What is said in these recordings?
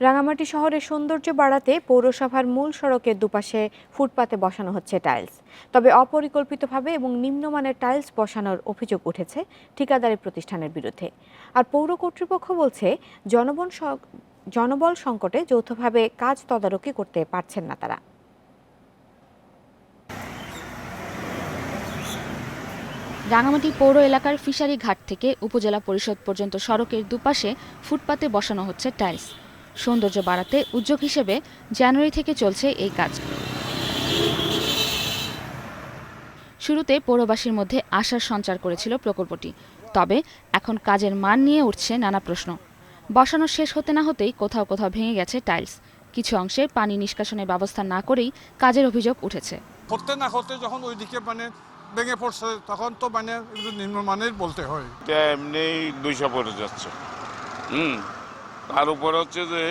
রাঙামাটি শহরের সৌন্দর্য বাড়াতে পৌরসভার মূল সড়কের দুপাশে ফুটপাতে বসানো হচ্ছে টাইলস। তবে অপরিকল্পিতভাবে এবং নিম্নমানের টাইলস বসানোর অভিযোগ উঠেছে ঠিকাদারি প্রতিষ্ঠানের বিরুদ্ধে। আর পৌর কর্তৃপক্ষ বলছে, জনবন জনবল সংকটে যৌথভাবে কাজ তদারকি করতে পারছেন না তারা। রাঙামাটি পৌর এলাকার ফিশারি ঘাট থেকে উপজেলা পরিষদ পর্যন্ত সড়কের দুপাশে ফুটপাতে বসানো হচ্ছে টাইলস। সৌন্দর্য বাড়াতে উদ্যোগ হিসেবে জানুয়ারি থেকে চলছে এই কাজ। শুরুতে পৌরবাসীর মধ্যে আশার সঞ্চার করেছিল প্রকল্পটি তবে এখন কাজের মান নিয়ে উঠছে নানা প্রশ্ন। বসানো শেষ হতে না হতেই কোথাও কোথাও ভেঙে গেছে টাইলস। কিছু অংশে পানি নিষ্কাশনের ব্যবস্থা না করেই কাজের অভিযোগ উঠেছে। করতে না করতে যখন ওইদিকে মানে ভেঙে পড়ছে তখন তো মানে নিম্নমানের বলতে হয়। এমনি দুইশো পড়ে যাচ্ছে। হুম। তার উপর হচ্ছে যে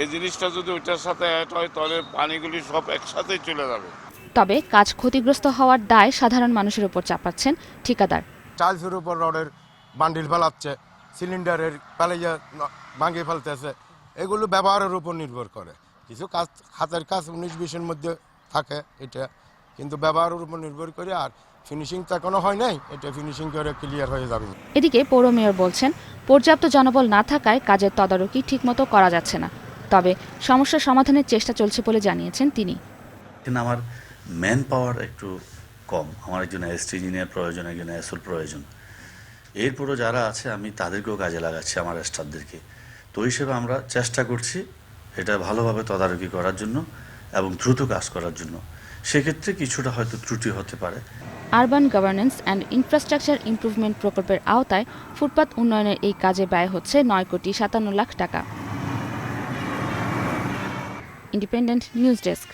এই জিনিসটা যদি ওইটার সাথে অ্যাড হয় তাহলে পানিগুলি সব একসাথেই চলে যাবে। তবে কাজ ক্ষতিগ্রস্ত হওয়ার দায় সাধারণ মানুষের উপর চাপাচ্ছেন ঠিকাদার। টাইলসের উপর রডের বান্ডিল ফেলাচ্ছে সিলিন্ডারের পালাইয়া ভাঙিয়ে ফেলতেছে এগুলো ব্যবহারের উপর নির্ভর করে। কিছু কাজ হাতের কাজ উনিশ বিশের মধ্যে থাকে এটা কিন্তু ব্যবহারের উপর নির্ভর করে আর ফিনিশিং তো এখনও হয় নাই এটা ফিনিশিং করে ক্লিয়ার হয়ে যাবে। এদিকে পৌর মেয়র বলছেন পর্যাপ্ত জনবল না থাকায় কাজের তদারকি ঠিকমতো করা যাচ্ছে না। তবে সমস্যা সমাধানের চেষ্টা চলছে বলে জানিয়েছেন তিনি। কিন্তু আমার ম্যান পাওয়ার একটু কম। আমার একজন এসটি ইঞ্জিনিয়ার প্রয়োজন একজন এসওর প্রয়োজন। এরপরও যারা আছে আমি তাদেরকেও কাজে লাগাচ্ছি আমার স্টাফদেরকে তো হিসেবে আমরা চেষ্টা করছি এটা ভালোভাবে তদারকি করার জন্য। এবং দ্রুত কাজ করার জন্য। সেক্ষেত্রে কিছুটা হয়তো ত্রুটি হতে পারে। Urban governance and infrastructure improvement প্রকল্পের আওতায় ফুটপাত উন্নয়নের এই কাজে ব্যয় হচ্ছে নয় কোটি সাতান্ন লাখ টাকা। Independent news desk